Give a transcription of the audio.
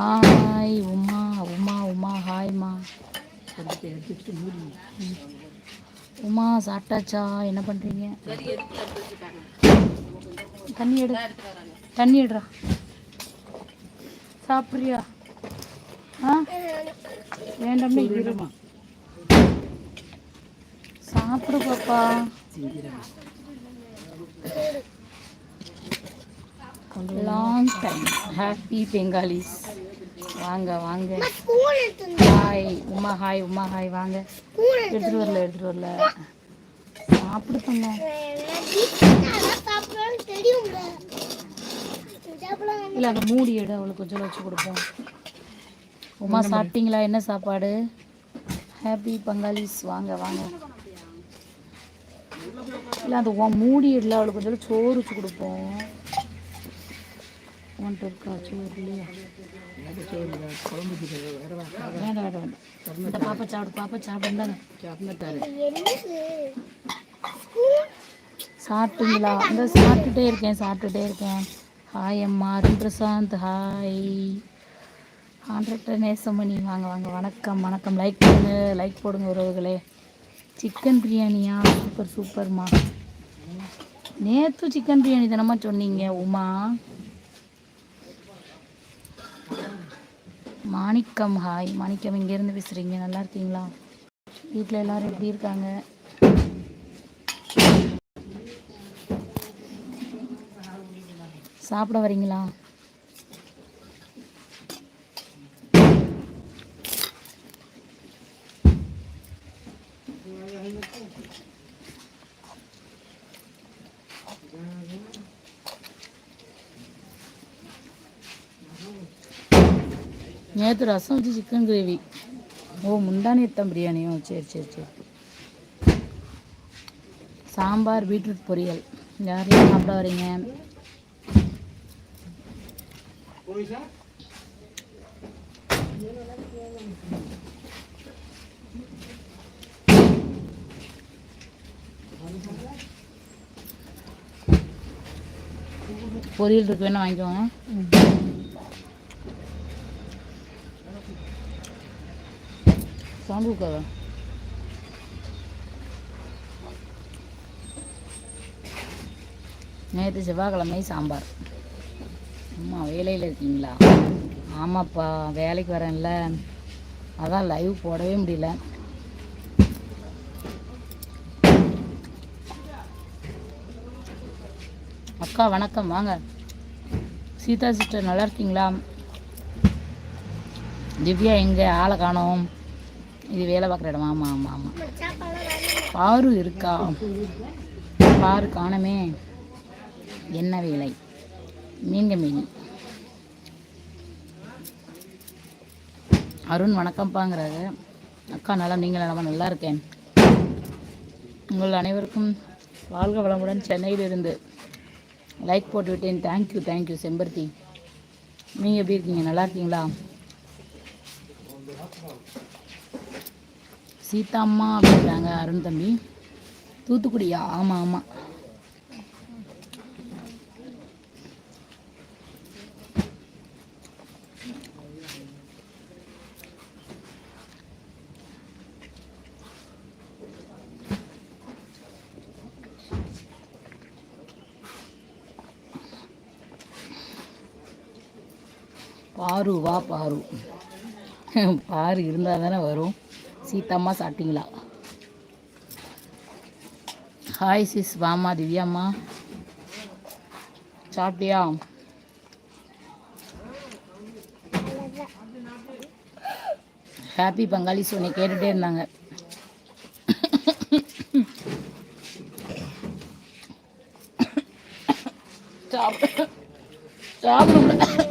Hi Uma Uma Uma ஹாய்மா உமா சாப்பிட்டாச்சா? என்ன பண்ணுறீங்க தண்ணி எடு. தண்ணி எடுறா. சாப்பிட்றியா? ஆ? வேண்டாமே இருமா சாப்பிடு பாப்பா. லாங் டைம் ஹாப்பி பெங்காலிஸ் வாங்க வாங்க. Hi Uma hi Uma hi வாங்க. எடுத்துட்டு வரல எடுத்துட்டு வரல. சாப்பிடு பண்ண இல்லை அந்த மூடி எடு அவளுக்கு கொஞ்சம் வச்சு கொடுப்போம். உமா சாப்பிட்டீங்களா? என்ன சாப்பாடு? ஹாப்பி பங்காளிஸ் வாங்க வாங்க. இல்லை அந்த உன் மூடி இடல அவளுக்கு கொஞ்சம் சோறு வச்சு கொடுப்போம். உன்ட்டு இருக்கா சோறு இல்லையா? வேண்டாம் வேண்டாம் வேண்டாம் இந்த பாப்பா சாப்பிடு பாப்பா சாப்பிடுந்தாங்க சாப்பிட்டுங்களா? இந்த சாப்பிட்டுட்டே இருக்கேன் சாப்பிட்டுட்டே இருக்கேன். ஹாய் அம்மா அருண் பிரசாந்த் ஹாய் கான்ட்ராக்டர் நேசமணி வாங்க வாங்க வணக்கம் வணக்கம். லைக் போடுங்க லைக் போடுங்க உறவுகளே. சிக்கன் பிரியாணியா? சூப்பர் சூப்பர்மா நேற்று சிக்கன் பிரியாணி தானம்மா சொன்னீங்க உமா. மாணிக்கம் ஹாய் மாணிக்கம் இங்கேருந்து பேசுகிறீங்க நல்லா இருக்கீங்களா? வீட்டில் எல்லாரும் எப்படி இருக்காங்க? சாப்பிட வரீங்களா? நேற்று ரசம் வச்சு சிக்கன் கிரேவி ஓ முந்தானியத்தம் பிரியாணியும் சரி சரி சரி. சாம்பார் பீட்ரூட் பொரியல். யாரெல்லாம் சாப்பிட வரீங்க? பொரியல் இருக்கு வேணா வாங்கிக்கோங்க. சவுண்ட் கொடுக்காத நேற்று செவ்வாய்க்கிழமை சாம்பார். அம்மா வேலையில் இருக்கீங்களா? ஆமாப்பா வேலைக்கு வரேன்ல. அதான் லைவ் போடவே முடியல. அக்கா வணக்கம். வாங்க. சீதா சிஸ்டர் நல்லா இருக்கீங்களா? திவ்யா எங்கே? ஆளை காணோம். இது வேலை பார்க்குற இடம். ஆமாம் ஆமாம் ஆமாம் பாரு இருக்கா? பாரு காணமே. என்ன வேலை? மீன்க மீன். அருண் வணக்கம்பாங்கிறாரு அக்கா நல்லா நீங்கள் நல்லா நல்லா இருக்கேன். உங்கள் அனைவருக்கும் வாழ்க வளமுடன் சென்னையிலிருந்து லைக் போட்டு விட்டேன். தேங்க்யூ தேங்க்யூ செம்பருத்தி. நீங்கள் எப்படி இருக்கீங்க? நல்லா இருக்கீங்களா? சீதாம்மா அப்படிங்கிறாங்க அருண் தம்பி. தூத்துக்குடியா ஆமாம் ஆமாம் பாரு வா பாரு. பாரு இருந்தால் தானே வரும். சீதாம்மா சாப்பிட்டீங்களா? ஹாய் சிஸ் வாமா திவ்யாம்மா. சாப்பிட்டியா? ஹாப்பி பங்காளி உன்னை கேட்டுகிட்டே இருந்தாங்க. சாப்பிட சாப்பிட